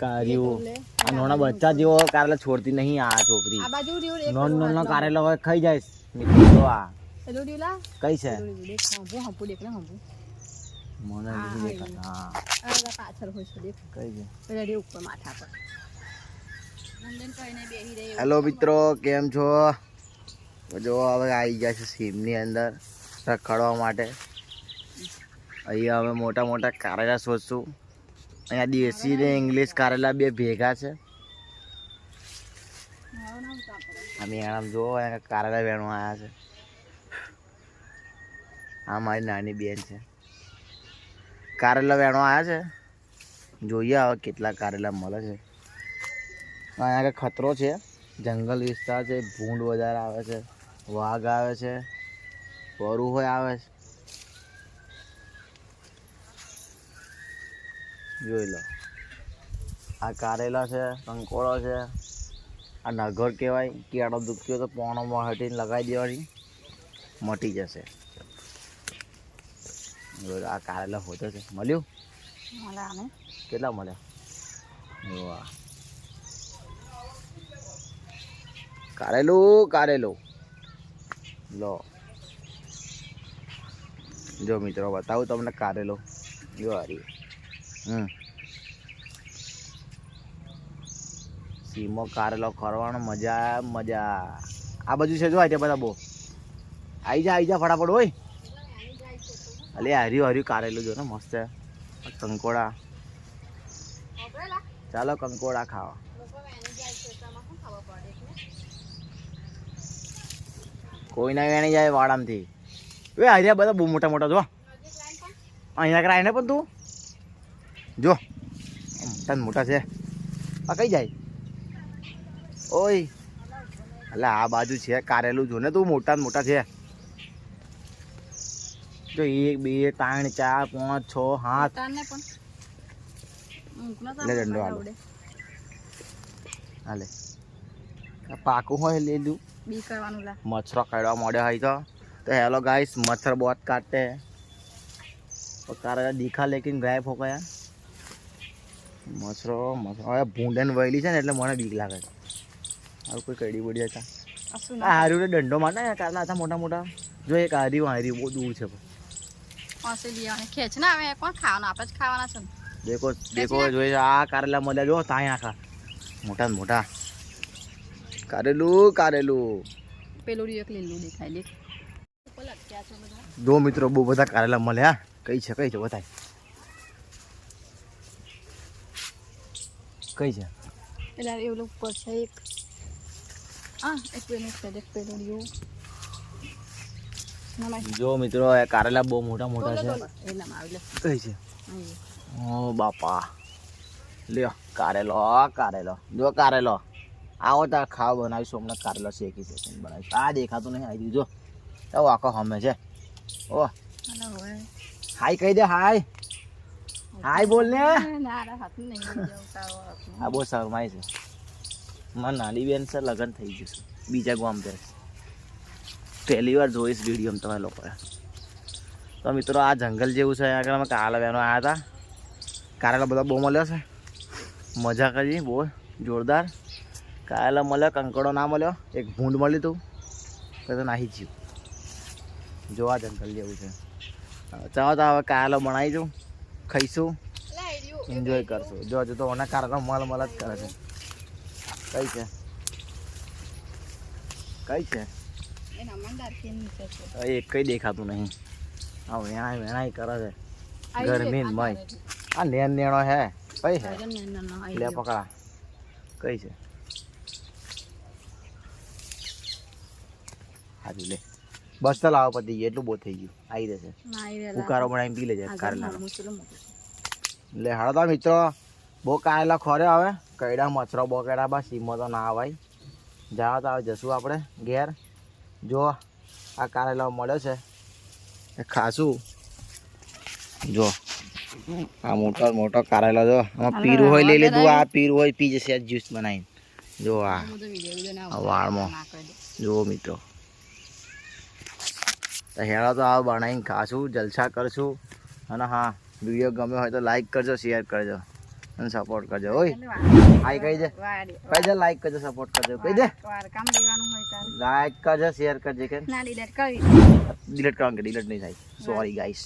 કાર્યું. આ નાના બચ્ચા જેવો કારેલા છોડતી નહીં આ છોકરી. નોન નોન નો કારેલો હોય ખાઈ જાય. મિત્રો તો આ. કઈ છે? ને મને દેખાતા પાછળ હોય દેખ. કઈ ઉપર માથા પર. હેલો મિત્રો કેમ છો? જો હવે આવી ગયા છે સીમની અંદર રખડવા માટે. અહીંયા હવે મોટા મોટા કારેલા શોધશું. અહીંયા દેશી ને ઇંગ્લિશ કારેલા બે ભેગા છે. આ આમ જોવો કારેલા વેણવા આવ્યા છે. આ મારી નાની બેન છે. કારેલા વેણવા આવ્યા છે. જોઈએ હવે કેટલા કારેલા મળે છે. અહીંયા ખતરો છે. જંગલ વિસ્તાર છે, ભૂંડ વધારે આવે છે, વાઘ આવે છે, વરુ હોય આવે છે. જોઈ લો. આ કારેલા છે કંકોળો છે આ નગર કહેવાય. કેળો દુખ્યો તો પોણોમાં હટીને લગાવી દેવાની. મટી જશે. આ કારેલા હોતો છે. મળ્યું? કેટલા મળ્યા? વાહ. કારેલું કારેલું. લો. જો મિત્રો બતાવું તમને કારેલો. જો હારી હમ. સીમો, કારેલો, ખરવાનો મજા મજા. આ બાજુ છે જો આ બધા બહુ. આવી જા આવી જા ફટાફટ હોય અલે, હર્યું હર્યું કારેલું જો ને, મસ્ત કંકોડા. ચાલો, કંકોડા ખાવા. કોઈ ના વેણી જાય વાડામાંથી. એ હરિયા બધા બહુ મોટા મોટા, જો. અહીંયા કરાય ને પણ તું? જો. મોટા ને મોટા છે. આ કઈ જાય? ઓય. એટલે આ બાજુ છે કારેલું જો ને તું મોટા મોટા છે. જો એક બે ત્રણ ચાર પાંચ છ સાત. લે દંડો હાલો હાલે પાકું હોય લે લઉં મચ્છરો કાઢવા મળ્યો હોય તો. તો હેલો ગાઈસ મચ્છર બહોત કાટતે કારેલા દીખા લેકિન ગાયબ હો ગયા. મચ્છરો મચ્છરો. હવે ભૂંડન વહેલી છે ને એટલે મને બીક લાગે છે. હવે કોઈ કડી બોડી હતા? આ હાર્યું દંડો માટે કારના હતા મોટા મોટા. જો એક હાર્યું હાર્યું બહુ દૂર છે. ખેંચ ના આવે કોણ ખાવાના? આપણે જ ખાવાના છે દેખો દેખો જોઈએ આ કારેલા મળ્યા જો ત્યાં આખા. મોટા ને મોટા. કારેલું કારેલું. પેલું એક લીલું દેખાય જો મિત્રો બહુ બધા કારેલા મળ્યા કઈ છે કઈ છે બતાય. કઈ છે? પેલા એવું ઉપર છે એક. નમાય જો મિત્રો કારેલા બહુ મોટા મોટા છે. ઓ બાપા. લ્યો કારેલો કારેલો. જો કારેલો. આવો તાર ખાવા બનાવીશું. હમણાં કારેલો શેકી છે બનાવીશું. આ દેખાતું નહીં આવી જો એવો આખો હમે છે. ઓ. હાય કહી દે હાય. હાય બોલ ને. હા બહુ શરમાય છે. મારી નાની બેન છે લગ્ન થઈ જશે બીજા ગામ પર. પહેલી વાર જોઈશ વીડિયો તમે લોકોએ. તો મિત્રો આ જંગલ જેવું છે. આગળ અમે કાલ બહેનો આવ્યા હતા. કારેલા બધા બહુ મળ્યો છે. મજા કરી બહુ જોરદાર. કારેલા મળ્યો કંકડો ના મળ્યો. એક ભૂંડ મળ્યું હતું તો તો નાહી જ્યું જો આ જંગલ જેવું છે. ચાલો તો હવે કારેલો બનાવી દઉં. ખાઈશું. એન્જોય કરશું. જો હજુ તો ઓના કારણે મલ મલ જ કરે છે. કઈ છે? કઈ છે? એક કઈ દેખાતું નહીં. આ વેણાય વેણાય કરે છે. ગરમી મય. આ નેન નેણો હે. કઈ છે? લે પકડા. કઈ છે? હાજુ લે. બસ તો લાવો પતી ગયું. એટલું બહુ થઈ ગયું. આવી જશે. ઉકારો બનાવીને પી લેજે કારેલા. લે હાડો તો મિત્રો. બહુ કારેલા ખોરે હવે. કઈડા મચ્છરો બકેડા બા સીમો તો ના આવે જાઓ તો આવે જશું આપણે ઘેર. જો આ કારેલો મળ્યો છે. એ ખાશું જો આ મોટો મોટો કારેલો જો. આમાં પીરું હોય લઈ લીધું. આ પીરું હોય પી જશે જ્યુસ બનાવીને. જો આ. વાળમાં. જુઓ મિત્રો. તો હેળો તો આ બનાવીને ખાશું જલસા કરશું. અને હા વીડિયો ગમ્યો હોય તો લાઈક કરજો શેર કરજો. અને સપોર્ટ કરજો ઓય. હાય કહી દે. કહી દે લાઈક કરજો સપોર્ટ કરજો કહી દે. કામ દેવાનું હોય તારે લાઈક કરજો શેર કરજો કે ના ડિલીટ કરી ડિલીટ કરવાનું કે ડિલીટ નહીં થાય. Sorry guys